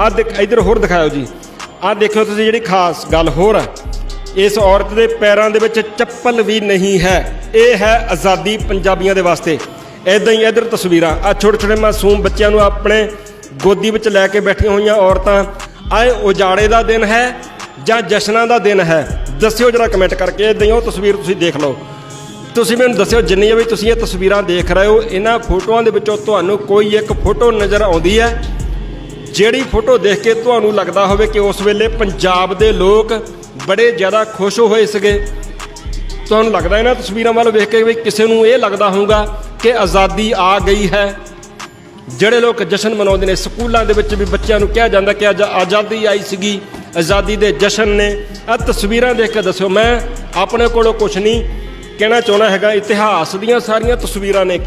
ਆ ਦੇਖ, ਇਧਰ ਹੋਰ ਦਿਖਾਓ ਜੀ। ਆ ਦੇਖਿਓ ਤੁਸੀਂ ਜਿਹੜੀ ਖਾਸ ਗੱਲ ਹੋਰ ਹੈ ਇਸ ਔਰਤ ਦੇ ਪੈਰਾਂ ਦੇ ਵਿੱਚ ਚੱਪਲ ਵੀ ਨਹੀਂ ਹੈ। ਇਹ ਹੈ ਆਜ਼ਾਦੀ ਪੰਜਾਬੀਆਂ ਦੇ ਵਾਸਤੇ। ਐਦਾਂ ਹੀ ਇਧਰ ਤਸਵੀਰਾਂ, ਆ ਛੋਟੇ ਛੋਟੇ ਮਾਸੂਮ ਬੱਚਿਆਂ ਨੂੰ ਆਪਣੇ ਗੋਦੀ ਵਿੱਚ ਲੈ ਕੇ ਬੈਠੀਆਂ ਹੋਈਆਂ ਔਰਤਾਂ, ਆਏ ਉਜਾੜੇ ਦਾ ਦਿਨ ਹੈ ਜਾਂ ਜਸ਼ਨਾਂ ਦਾ ਦਿਨ ਹੈ? ਦੱਸਿਓ ਜਰਾ ਕਮੈਂਟ ਕਰਕੇ ਐਦਾਂ ਹੀ ਉਹ ਤਸਵੀਰ ਤੁਸੀਂ ਦੇਖ ਲਓ। ਤੁਸੀਂ ਮੈਨੂੰ ਦੱਸਿਓ, ਜਿੰਨੀਆਂ ਵੀ ਤੁਸੀਂ ਇਹ ਤਸਵੀਰਾਂ ਦੇਖ ਰਹੇ ਹੋ, ਇਹਨਾਂ ਫੋਟੋਆਂ ਦੇ ਵਿੱਚੋਂ ਤੁਹਾਨੂੰ ਕੋਈ ਇੱਕ ਫੋਟੋ ਨਜ਼ਰ ਆਉਂਦੀ ਹੈ? ਜਿਹੜੀ ਫੋਟੋ ਦੇਖ ਕੇ ਤੁਹਾਨੂੰ ਲੱਗਦਾ ਹੋਵੇ ਕਿ ਉਸ ਵੇਲੇ ਪੰਜਾਬ ਦੇ ਲੋਕ ਬੜੇ ਜ਼ਿਆਦਾ ਖੁਸ਼ ਹੋਏ ਸੀਗੇ। ਤੁਹਾਨੂੰ ਲੱਗਦਾ ਇਹਨਾਂ ਤਸਵੀਰਾਂ ਵੱਲ ਵੇਖ ਕੇ ਵੀ ਕਿਸੇ ਨੂੰ ਇਹ ਲੱਗਦਾ ਹੋਊਗਾ ਕਿ ਆਜ਼ਾਦੀ ਆ ਗਈ ਹੈ। ਜਿਹੜੇ ਲੋਕ ਜਸ਼ਨ ਮਨਾਉਂਦੇ ਨੇ, ਸਕੂਲਾਂ ਦੇ ਵਿੱਚ ਵੀ ਬੱਚਿਆਂ ਨੂੰ ਕਿਹਾ ਜਾਂਦਾ ਕਿ ਅੱਜ ਆਜ਼ਾਦੀ ਆਈ ਸੀਗੀ, ਆਜ਼ਾਦੀ ਦੇ ਜਸ਼ਨ ਨੇ। ਆ ਤਸਵੀਰਾਂ ਦੇਖ ਕੇ ਦੱਸਿਓ, ਮੈਂ ਆਪਣੇ ਕੋਲੋਂ ਕੁਝ ਨਹੀਂ ਕਹਿਣਾ ਚਾਹੁੰਦਾ ਹੈਗਾ, ਇਤਿਹਾਸ ਦੀਆਂ ਸਾਰੀਆਂ ਤਸਵੀਰਾਂ ਨੇ।